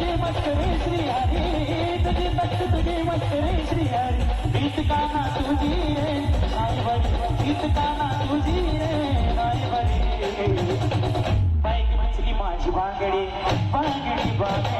तुझे मस्त रे श्री हरी तुझे मस्त तुझे मस्त रे श्री हरी गीत काना तुझी रे आई बरी गीत काना तुझी रे आई बरी बाईक म्हटली माझी बांगडी बांगडी बांगडी.